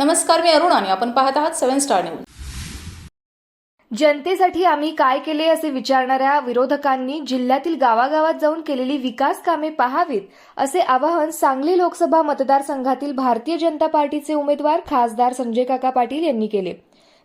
नमस्कार मी अरुण आणि आपण पाहत आहात सेव्हन स्टार न्यूज. जनतेसाठी आम्ही काय केले असे विचारणाऱ्या विरोधकांनी जिल्ह्यातील गावागावात जाऊन केलेली विकास कामे पाहावीत असे आवाहन सांगली लोकसभा मतदारसंघातील भारतीय जनता पार्टीचे उमेदवार खासदार संजय काका पाटील यांनी केले.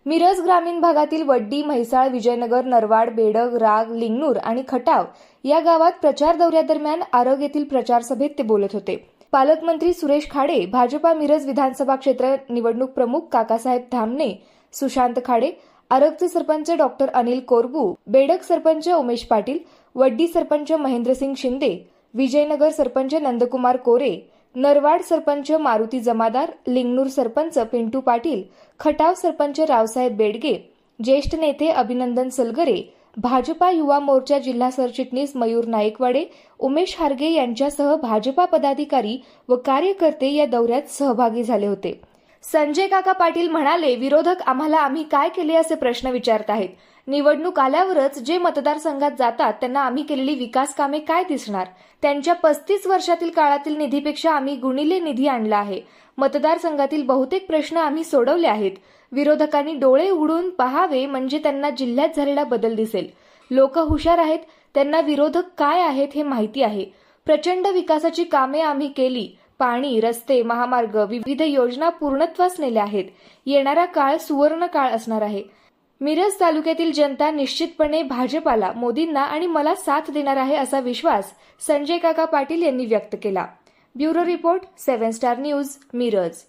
मिरज ग्रामीण भागातील वड्डी म्हैसाळ विजयनगर नरवाड बेडग राग लिंगनूर आणि खटाव या गावात प्रचार दौऱ्यादरम्यान आरोग्यातील येथील प्रचार सभेत ते बोलत होते. पालकमंत्री सुरेश खाडे भाजपा मिरज विधानसभा क्षेत्र निवडणूक प्रमुख काकासाहेब धामणे सुशांत खाडे आरगचे सरपंच डॉक्टर अनिल कोरबू बेडक सरपंच उमेश पाटील वड्डी सरपंच महेंद्रसिंग शिंदे विजयनगर सरपंच नंदकुमार कोरे नरवाड सरपंच मारुती जमादार लिंगनूर सरपंच पिंटू पाटील खटाव सरपंच रावसाहेब बेडगे ज्येष्ठ नेते अभिनंदन सलगरे भाजपा युवा मोर्चा जिल्हा सरचिटणीस मयूर नाईकवाडे उमेश हार्गे यांच्यासह भाजपा पदाधिकारी व कार्यकर्ते या दौऱ्यात सहभागी झाले होते. संजय काका पाटील म्हणाले विरोधक आम्हाला आम्ही काय केले असे प्रश्न विचारत आहेत? निवडणूक आल्यावरच जे मतदारसंघात जातात त्यांना आम्ही केलेली विकास कामे काय दिसणार? त्यांच्या पस्तीस वर्षातील काळातील निधीपेक्षा आम्ही गुणिले निधी आणला आहे. मतदारसंघातील बहुतेक प्रश्न आम्ही सोडवले आहेत. विरोधकांनी डोळे उघडून पहावे म्हणजे त्यांना जिल्ह्यात झालेला बदल दिसेल. लोक हुशार आहेत त्यांना विरोधक काय आहेत हे माहिती आहे. प्रचंड विकासाची कामे आम्ही केली. पाणी रस्ते महामार्ग विविध योजना पूर्णत्वास नेल्या आहेत. येणारा काळ सुवर्ण काळ असणार आहे. मिरज तालुक्यातील जनता निश्चितपणे भाजपाला मोदींना आणि मला साथ देणार आहे असा विश्वास संजय काका पाटील यांनी व्यक्त केला. Bureau report seven star news Miraj.